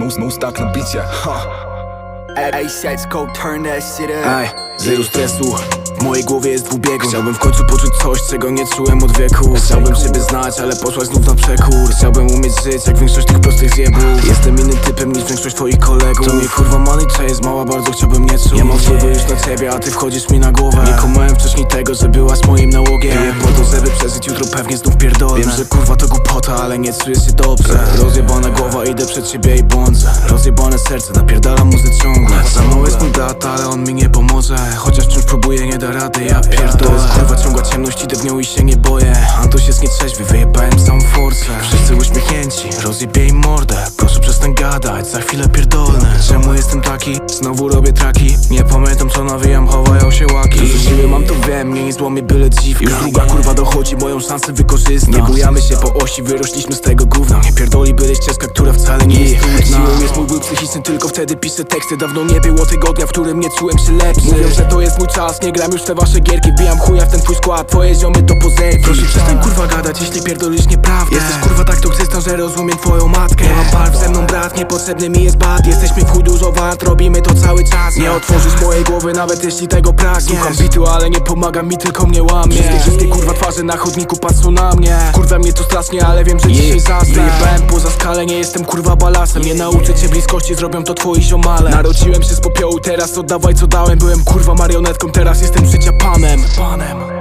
Moose, moose tak na bicie ha. Hey, sets go turn that shit up. Aj, zero stresu. W mojej głowie jest dwubiegun Chciałbym w końcu poczuć coś, czego nie czułem od wieku. Chciałbym siebie znać, ale poszłaś znów na przekór. Chciałbym umieć żyć jak większość tych prostych zjebów. Jestem innym typem niż większość twoich kolegów. To mnie kurwa money chase, mała bardzo chciałbym nie czuć. Nie mam wpływu już na ciebie, a ty wchodzisz mi na głowę. Nie kumałem wcześniej tego, że byłaś moim nałogiem. Piję po to, żeby przeżyć jutro pewnie znów pierdolę. Wiem, że kurwa to głupota, ale nie czuję się dobrze. Rozjebana głowa, idę przed siebie i błądzę. Rozjebane serce, napierdalam muzy ciągle. Za mną jest mój brat, ale on mi nie pomoże. Chociaż wciąż próbuję, nie da rady, ja pierdolę. To jest kurwa ciągła ciemność, idę w nią i się nie boję. Antoś jest nietrzeźwy, wyjebałem całą forsę. Wszyscy uśmiechnięci, rozjebie im mordę. Proszę przestań gadać, za chwilę pierdolnę. Czemu jestem taki? Znowu robię traki. Nie pamiętam co nawijam, chowają się łaki. Siły mam to we mnie, nie złomie byle dziwka. Już druga kurwa dochodzi, moją szansę wykorzysta Nie bujamy się po osi, wyrośliśmy z tego gówna. Nie pierdoli byle ścieżka, która wcale nie jest trudna. Siłą jest mój ból psychiczny, tylko wtedy piszę teksty. Dawno nie było tygodnia, w którym nie czułem się lepszy. Mówią, że to jest mój czas, nie gram już w te wasze gierki. Wbijam chuja w ten twój skład, twoje ziomy to pozerki Proszę przestań kurwa gadać, jeśli pierdolisz nieprawdę. Jesteś kurwa tak toksyczna, że rozumiem twoją matkę. Nie. Mam barw ze mną brat, niepotrzebny mi jest bad. Jesteśmy w chuj dużo wart, robimy to cały czas. Nie. Otworzysz mojej głowy, nawet jeśli tego pragniesz. Słucham bitu, ale nie pomaga mi, tylko mnie łamie. Wszystkie, wszystkie kurwa twarze na chodniku patrzą na mnie. Kurwa mnie to strasznie, ale wiem, że dzisiaj zasnę. Wyjebałem poza skalę, nie jestem kurwa balasem. Nie nauczę cię bliskości, zrobią to twoi ziomale. Narodziłem się z popiołu, teraz oddawaj co dałem. Byłem kurwa marionetką, teraz jestem życia panem. Panem